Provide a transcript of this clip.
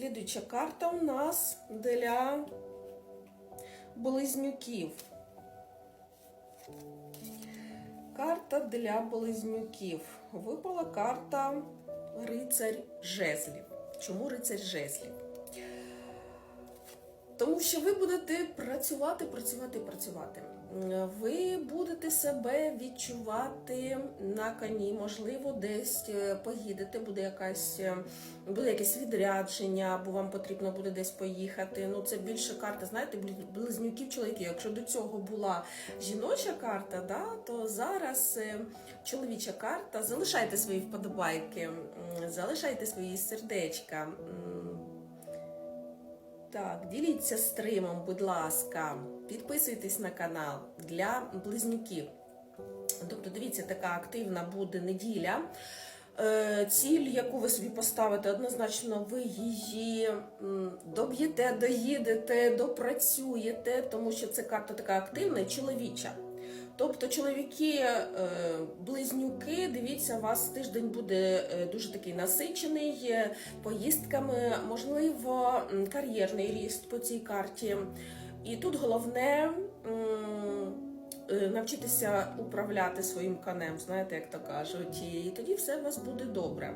Слідуюча карта у нас для близнюків. Карта для близнюків. Випала карта Рицарь жезлів. Чому рицарь жезлів? Тому що ви будете працювати, працювати, працювати. Ви будете себе відчувати на коні, можливо, десь е, поїдете, буде якась е, буде якесь відрядження, або вам потрібно буде десь поїхати. Ну це більше карта, знаєте, близнюків чоловіків. Якщо до цього була жіноча карта, да, то зараз е, чоловіча карта. Залишайте свої вподобайки, залишайте свої сердечка. Так, діліться стримом, будь ласка, підписуйтесь на канал для близнюків. Тобто, дивіться, така активна буде неділя. Е, Ціль, яку ви собі поставите, однозначно ви її доб'єте, доїдете, допрацюєте, тому що це карта така активна і чоловіча. Тобто, чоловіки, е, дивіться, у вас тиждень буде е, дуже такий насичений е, поїздками, можливо, кар'єрний ріст по цій карті. І тут головне навчитися управляти своїм конем, знаєте, як то кажуть, і тоді все у вас буде добре.